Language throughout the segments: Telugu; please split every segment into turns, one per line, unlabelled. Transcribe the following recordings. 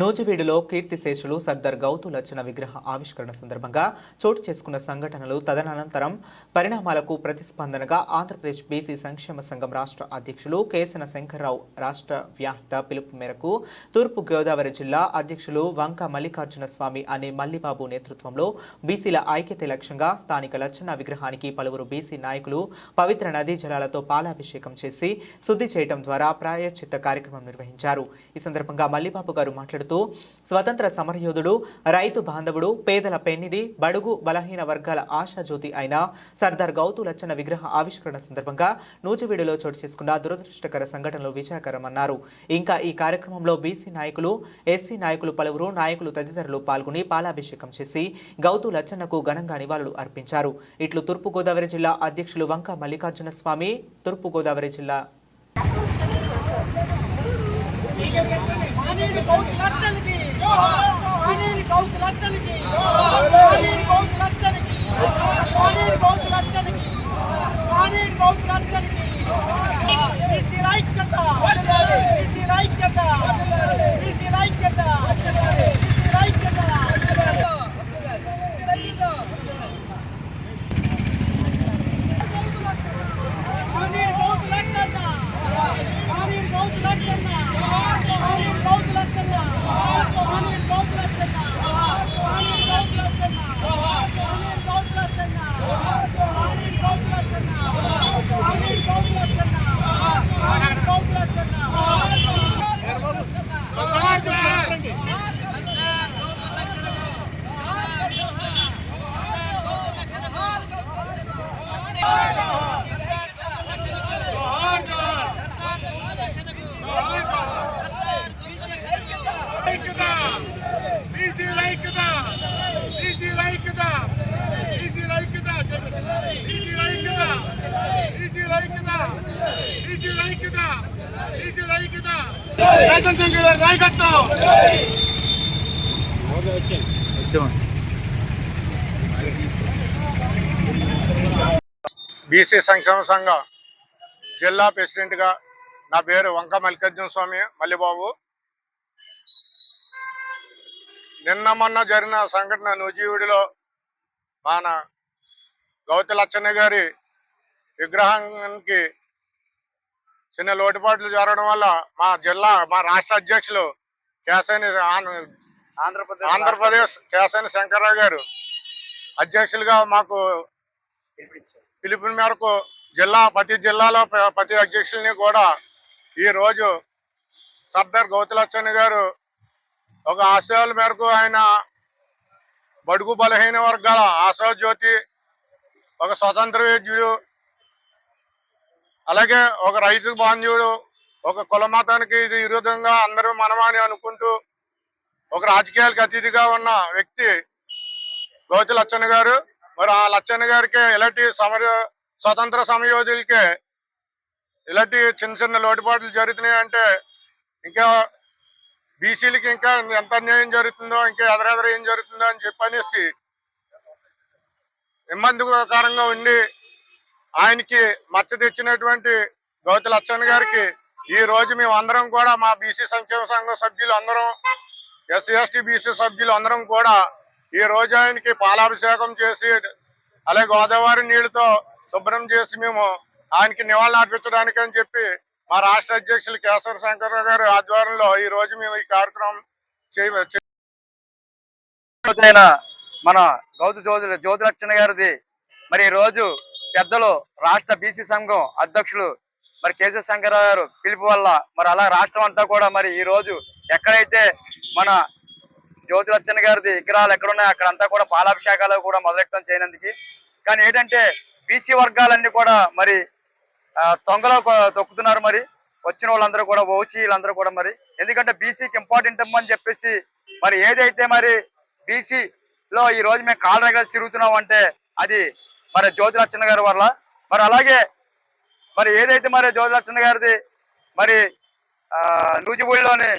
నూజివీడులో కీర్తిశేషులు సర్దార్ గౌతు లచ్చన విగ్రహ ఆవిష్కరణ సందర్భంగా చోటు చేసుకున్న సంఘటనలు తదనంతరం పరిణామాలకు ప్రతిస్పందనగా ఆంధ్రప్రదేశ్ బీసీ సంక్షేమ సంఘం రాష్ట్ర అధ్యక్షులు కేసన శంకర్రావు రాష్ట్ర వ్యాహిత పిలుపు మేరకు తూర్పు గోదావరి జిల్లా అధ్యక్షులు వంక మల్లికార్జున స్వామి అనే మల్లిబాబు నేతృత్వంలో బీసీల ఐక్యత లక్ష్యంగా స్థానిక లచ్చన్న విగ్రహానికి పలువురు బీసీ నాయకులు పవిత్ర నదీ జలాలతో పాలాభిషేకం చేసి శుద్ధి చేయడం ద్వారా ప్రాయచిత్త కార్యక్రమం నిర్వహించారు. ఈ సందర్భంగా మల్లిబాబు గారు మాట్లాడుతూ స్వతంత్ర సమరయోధుడు రైతు బాంధవుడు పేదల పెన్నిది బడుగు బలహీన వర్గాల ఆశాజ్యోతి అయిన సర్దార్ గౌతు లచ్చన్న విగ్రహ ఆవిష్కరణ సందర్భంగా నూజివీడులో చోటు చేసుకున్న దురదృష్టకర సంఘటనలు విచారకరమన్నారు. ఇంకా ఈ కార్యక్రమంలో బీసీ నాయకులు ఎస్సీ నాయకులు పలువురు నాయకులు తదితరులు పాల్గొని పాలాభిషేకం చేసి గౌతు లచ్చన్నకు ఘనంగా నివాళులు అర్పించారు. ఇట్లు తూర్పుగోదావరి జిల్లా అధ్యక్షులు వంక మల్లికార్జున స్వామి తూర్పుగోదావరి జిల్లా
కౌకి లక్షలకి కౌకి లక్షలకి
నాయకత్వం! బీసీ సంక్షేమ సంఘం జిల్లా ప్రెసిడెంట్గా నా పేరు వంక మల్లికార్జున స్వామి మల్లిబాబు. నిన్న మొన్న జరిగిన సంఘటన నూజివీడిలో మన గౌతి లచ్చన్న గారి విగ్రహానికి చిన్న లోటుపాట్లు జరగడం వల్ల మా జిల్లా మా రాష్ట్ర అధ్యక్షులు కేశని
ఆంధ్రప్రదేశ్
ఆంధ్రప్రదేశ్ కేశని శంకర్రావు గారు అధ్యక్షులుగా మాకు పిలుపు మేరకు జిల్లా ప్రతి జిల్లాలో ప్ర- ప్రతి అధ్యక్షుల్ని కూడా ఈ రోజు సర్దార్ గౌతులచ్చన్న గారు ఒక ఆశయాల మేరకు ఆయన బడుగు బలహీన వర్గాల ఆశాజ్యోతి ఒక స్వతంత్ర వేద్యుడు అలాగే ఒక రైతు బాంధ్యుడు ఒక కుల మతానికి ఇది విరుద్ధంగా అందరూ మనమని అనుకుంటూ ఒక రాజకీయాలకు అతిథిగా ఉన్న వ్యక్తి గౌతి లచ్చన్న గారు మరి ఆ లచ్చన్న గారికి ఇలాంటి సమర స్వతంత్ర సమయోధులకి ఇలాంటి చిన్న చిన్న లోటుపాట్లు జరుగుతున్నాయి అంటే ఇంకా బీసీలకి ఇంకా ఎంత అన్యాయం జరుగుతుందో ఇంకా ఎదరెదర ఏం జరుగుతుందో అని చెప్పనేసి ఇబ్బందికరంగా ఉండి ఆయనకి మచ్చ తెచ్చినటువంటి గౌతి లచ్చన్ గారికి ఈ రోజు మేము అందరం కూడా మా బీసీ సంక్షేమ సంఘం సభ్యులు అందరం ఎస్సీ ఎస్టీ బీసీ సభ్యులు అందరం కూడా ఈ రోజు ఆయనకి పాలాభిషేకం చేసి అలాగే గోదావరి నీళ్ళతో శుభ్రం చేసి మేము ఆయనకి నివాళులు అర్పించడానికి అని చెప్పి మా రాష్ట్ర అధ్యక్షులు కేశవ శంకర్ గారి ఆధ్వర్యంలో ఈ రోజు మేము ఈ కార్యక్రమం చేయ
మన గౌతు జ్యోతి జ్యోతిలక్షణ గారిది. మరి ఈ రోజు పెద్దలు రాష్ట్ర బీసీ సంఘం అధ్యక్షులు మరి కేశవ శంకరరావు గారు పిలుపు వల్ల మరి అలా రాష్ట్రం అంతా కూడా మరి ఈ రోజు ఎక్కడైతే మన జ్యోతి జ్యోతిలక్షణ గారిది విగ్రహాలు ఎక్కడున్నాయో అక్కడంతా కూడా పాలాభిషేకాలు కూడా మొదలెట్టడం చేయనందుకు. కానీ ఏంటంటే బీసీ వర్గాలన్నీ కూడా మరి తొంగలో తొక్కుతున్నారు మరి. వచ్చిన వాళ్ళందరూ కూడా ఓసీలందరూ కూడా మరి. ఎందుకంటే బీసీకి ఇంపార్టెంట్ అని చెప్పేసి మరి ఏదైతే మరి బీసీలో ఈ రోజు మేము కాళ్ళ తిరుగుతున్నాం అంటే అది మరి జ్యోతి లక్షణ గారి వల్ల? మరి అలాగే మరి ఏదైతే మరి జ్యోతి లక్షణ గారిది మరి నూజిబూడిలోని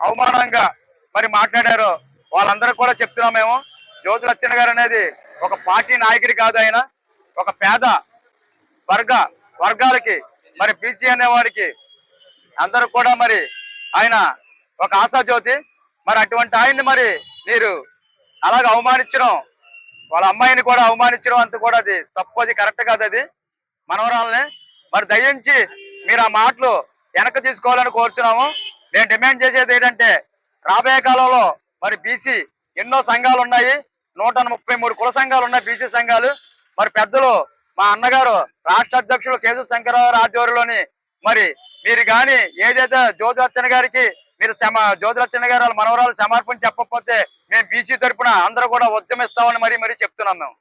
అవమానంగా మరి మాట్లాడారో వాళ్ళందరూ కూడా చెప్తున్నాం మేము. జ్యోతి లక్షణ గారు అనేది ఒక పార్టీ నాయకుడి కాదు ఆయన. ఒక పేద వర్గ వర్గాలకి మరి బీసీ అనేవాడికి అందరూ కూడా మరి ఆయన ఒక ఆశాజ్యోతి. మరి అటువంటి ఆయన్ని మరి మీరు అలాగ అవమానించడం వాళ్ళ అమ్మాయిని కూడా అవమానించడం అంత కూడా అది తప్పు అది కరెక్ట్ కాదు అది. మనవరాలని మరి దయించి మీరు ఆ మాటలు వెనక్కి తీసుకోవాలని కోరుచున్నాము. నేను డిమాండ్ చేసేది ఏంటంటే రాబోయే కాలంలో మరి బీసీ ఎన్నో సంఘాలు ఉన్నాయి. నూట ముప్పై మూడు కుల సంఘాలు ఉన్నాయి బీసీ సంఘాలు. మరి పెద్దలు మా అన్నగారు రాష్ట్ర అధ్యక్షులు కేశవ శంకరరావు ఆధ్వర్యంలోని మరి మీరు కానీ ఏదైతే జ్యోతి గారికి మీరు క్షమ జ్యోతిరచన గారు వాళ్ళ మనవరాలు సమర్పణ చెప్పకపోతే మేము బీసీ తరఫున అందరూ కూడా ఉద్యమిస్తామని మరి మరి చెప్తున్నాం మేము.